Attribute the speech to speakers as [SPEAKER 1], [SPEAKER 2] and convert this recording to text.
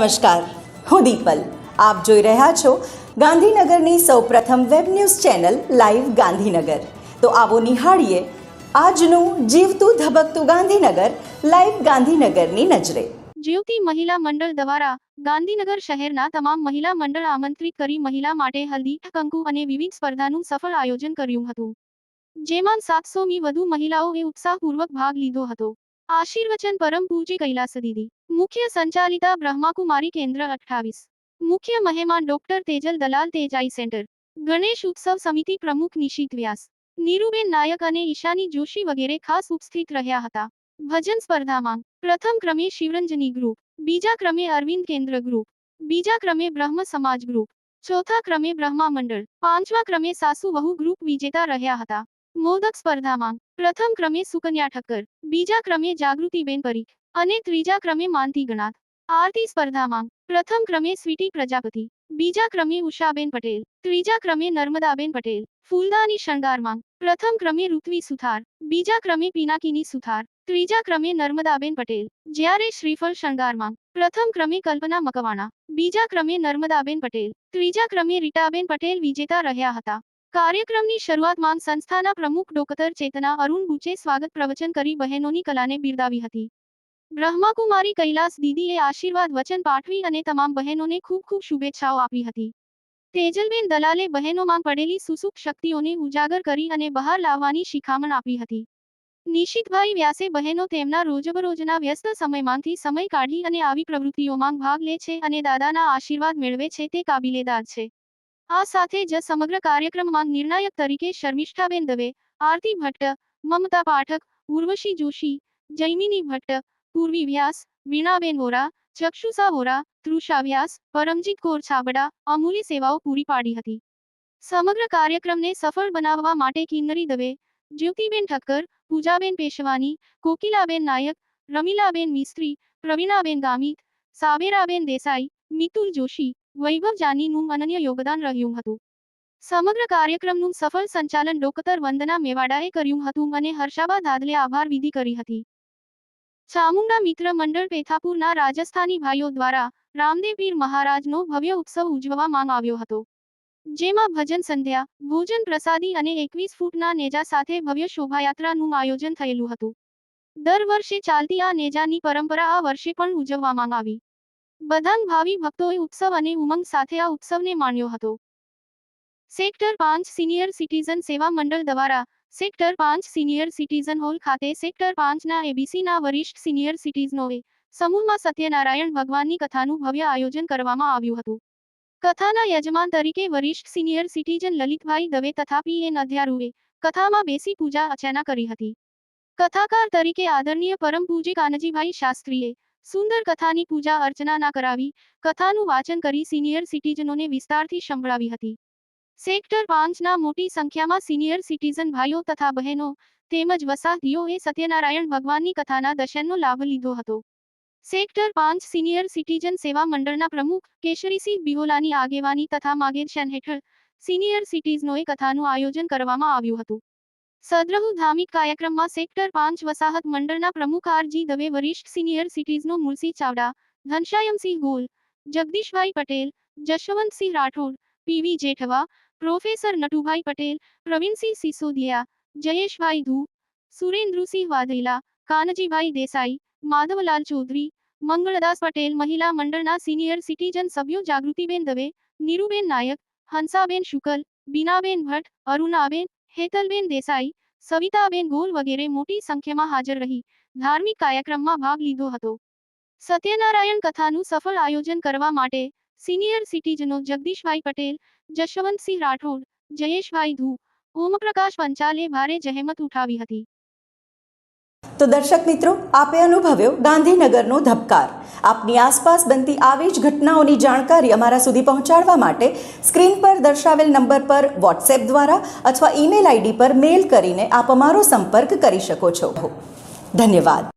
[SPEAKER 1] નમસ્કાર, હું દીપલ. આપ જોઈ રહ્યા છો ગાંધીનગરની સૌપ્રથમ web news channel live Gandhinagar. તો આવો નિહાળીએ આજનું જીવતું ધબકતું ગાંધીનગર, લાઈવ ગાંધીનગરની નજરે.
[SPEAKER 2] જીવતી મહિલા મંડળ દ્વારા ગાંધીનગર શહેરના તમામ મહિલા મંડળ આમંત્રિત કરી મહિલા માટે હલ્દી, કંકુ અને વિવિધ સ્પર્ધાનું સફળ આયોજન કર્યું હતું. જેમાં સાતસોમી વધુ મહિલાઓએ ઉત્સાહપૂર્વક ભાગ લીધો હતો. આશીર્વચન પરમ પૂજ્ય કૈલાસ દીદી. મુખ્ય સંચાલિતા બ્રહ્માકુમારી કેન્દ્ર અઠ્ઠાવીસ. મુખ્ય મહેમાન ડોક્ટર તેજલ દલાલ તેજાઈ સેન્ટર. ગણેશ ઉત્સવ સમિતિ પ્રમુખ નિશિત વ્યાસ. નીરુબેન નાયક અને ઈશાની જોશી વગેરે ખાસ ઉપસ્થિત રહ્યા હતા. ભજન સ્પર્ધામાં. પ્રથમ ક્રમે શિવરંજની ગ્રુપ. બીજા ક્રમે અરવિંદ કેન્દ્ર ગ્રુપ. બીજા ક્રમે બ્રહ્મ સમાજ ગ્રુપ. ચોથા ક્રમે બ્રહ્મા મંડળ. પાંચમા ક્રમે સાસુ વહુ ગ્રુપ વિજેતા રહ્યા હતા. મોદક સ્પર્ધામાં. પ્રથમ ક્રમે સુકન્યા ઠક્કર. બીજા ક્રમે જાગૃતિબેન પરીખ. અને ત્રીજા ક્રમે માનતી ગણાત. આરતી સ્પર્ધામાં પ્રથમ ક્રમે સ્વીટી પ્રજાપતિ, બીજા ક્રમે ઉષાબેન પટેલ, ત્રીજા ક્રમે નર્મદાબેન પટેલ, ફૂલદાની શણગારમાં પ્રથમ ક્રમે ઋત્વી સુથાર, બીજા ક્રમે પિનાકીની સુથાર, ત્રીજા ક્રમે નર્મદાબેન પટેલ. જ્યારે શ્રીફળ શણગારમાં પ્રથમ ક્રમે કલ્પના મકવાણા, બીજા ક્રમે નર્મદાબેન પટેલ, ત્રીજા ક્રમે રીટાબેન પટેલ વિજેતા રહ્યા હતા. કાર્યક્રમની શરૂઆતમાં સંસ્થાના પ્રમુખ ડોક્ટર ચેતના અરુણ બુચે સ્વાગત પ્રવચન કરી બહેનોની કલાને બિરદાવી હતી. બ્રહ્માકુમારી કૈલાસ દીદીએ આશીર્વાદ વચન પાઠવી અને તમામ બહેનોને ખૂબ ખૂબ શુભેચ્છાઓ આપી હતી. તેજલબેન દલાલે બહેનોમાં પડેલી સુસુખ શક્તિઓને ઉજાગર કરી અને બહાર લાવવાની શિખામણ આપી હતી. નિશિતભાઈ વ્યાસે બહેનો તેમના રોજબરોજના વ્યસ્ત સમયમાંથી સમય કાઢી અને આવી પ્રવૃત્તિઓમાં ભાગ લે છે અને દાદાના આશીર્વાદ મેળવે છે તે કાબિલેદાર છે. આ સાથે જ સમગ્ર કાર્યક્રમમાં નિર્ણાયક તરીકે શર્મિષ્ઠાબેન દવે, આરતી ભટ્ટ, મમતા પાઠક, ઉર્વશી જોશી, જૈમિની ભટ્ટ પૂર્વી વ્યાસ વીણાબેન વોરા, ચક્ષુષા વોરા તૃષા વ્યાસ પરમજીત કોર છાબડા અમૂલ્ય સેવાઓ પૂરી પાડી હતી. સમગ્ર કાર્યક્રમને સફળ બનાવવા માટે કિન્નરી દવે, જ્યોતિબેન ઠક્કર, પૂજાબેન પેશવાની, કોકિલાબેન નાયક, રમીલાબેન મિસ્ત્રી, પ્રવીણાબેન ગામિત, સાબેરાબેન દેસાઈ, મિતુલ જોશી, વૈભવ જાનીનું અનન્ય યોગદાન રહ્યું હતું. સમગ્ર કાર્યક્રમનું સફળ સંચાલન ડોક્ટર વંદના મેવાડાએ કર્યું હતું અને હર્ષાબા દાદલે આભાર વિધિ કરી હતી. ચામુંડા મિત્ર મંડળ પેથાપુરના રાજસ્થાની ભાઈઓ દ્વારા રામદેવપીર મહારાજનો ભવ્ય ઉત્સવ ઉજવવામાં આવ્યો હતો. જેમાં ભજન સંધ્યા, ભોજન પ્રસાદી અને એકવીસ ફૂટના નેજા સાથે ભવ્ય શોભાયાત્રાનું આયોજન થયેલું હતું. દર વર્ષે ચાલતી આ નેજાની પરંપરા આ વર્ષે પણ ઉજવવામાં આવી. બધાન ભાવિ ભક્તોએ ઉત્સવ અને ઉમંગ સાથે આ ઉત્સવને માણ્યો હતો. સેક્ટર પાંચ સિનિયર સિટીઝન સેવા મંડળ દ્વારા સેક્ટર પાંચ સિનિયર સિટીઝન હોલ ખાતે સેક્ટર પાંચના એબીસીના વરિષ્ઠ સિનિયર સિટીઝનોએ સમૂહમાં સત્યનારાયણ ભગવાનની કથાનું ભવ્ય આયોજન કરવામાં આવ્યું હતું. કથાના યજમાન તરીકે વરિષ્ઠ સિનિયર સિટીઝન લલિતભાઈ દવે તથા એન અધ્યારુએ કથામાં બેસી પૂજા અર્ચના કરી હતી. કથાકાર તરીકે આદરણીય પરમ પૂજ્ય કાનજીભાઈ શાસ્ત્રીએ સુંદર કથાની પૂજા અર્ચના ના કરાવી કથાનું વાચન કરી સિનિયર સિટીઝનોને વિસ્તારથી સંભળાવી હતી. સેક્ટર પાંચના મોટી સંખ્યામાં સિનિયર સિટીઝન ભાઈઓ તથા બહેનો તેમજ વસાહતીઓએ સત્યનારાયણ ભગવાનની કથાના દર્શનનો લાભ લીધો હતો. સેક્ટર પાંચ સિનિયર સિટીઝન સેવા મંડળના પ્રમુખ કેશરીસિંહ બિહોલાની આગેવાની તથા માર્ગદર્શન હેઠળ સિનિયર સિટીઝનોએ કથાનું આયોજન કરવામાં આવ્યું હતું. સદ્રહુ ધાર્મિક કાર્યક્રમમાં સેક્ટર પાંચ વસાહત મંડળના પ્રમુખ આરજી દવે વરિષ્ઠ સિનિયર સિટીઝનો મુલસી ચાવડા, ઘનશ્યામસિંહ ગોલ, જગદીશભાઈ પટેલ, જશવંતસિંહ રાઠોડ પીવી જેઠવા, પ્રોફેસર નટુભાઈ પટેલ, પ્રવીણસિંહ સિસોદિયા, જયેશભાઈ ધુ, સુરેન્દ્રસિંહ વાધેલા કાનજીભાઈ દેસાઈ, માધવલાલ ચૌધરી, મંગળદાસ પટેલ મહિલા મંડળના સિનિયર સિટીઝન સભ્યો જાગૃતિબેન દવે, નીરુબેન નાયક, હંસાબેન શુકલ, બીનાબેન ભટ્ટ, અરુણાબેન, હેતલબેન દેસાઈ, સવિતાબેન ગોલ વગેરે મોટી સંખ્યામાં હાજર રહી, ધાર્મિક કાર્યક્રમમાં ભાગ લીધો હતો. સત્યનારાયણ કથાનું સફળ આયોજન કરવા માટે સિનિયર સિટીઝનો જગદીશભાઈ પટેલ જશવંતસિંહ રાઠોડ જયેશભાઈ ધુ ઓમપ્રકાશ પંચાલે ભારે જહેમત ઉઠાવી હતી
[SPEAKER 1] તો દર્શક મિત્રો, આપે અનુભવ્યો ગાંધીનગરનો ધબકાર. આપની આસપાસ બનતી આવી જ ઘટનાઓની જાણકારી અમારા સુધી પહોંચાડવા માટે સ્ક્રીન પર દર્શાવેલ નંબર પર વોટ્સએપ દ્વારા અથવા ઈમેલ આઈડી પર મેલ કરીને આપ અમારો સંપર્ક કરી શકો છો. ધન્યવાદ.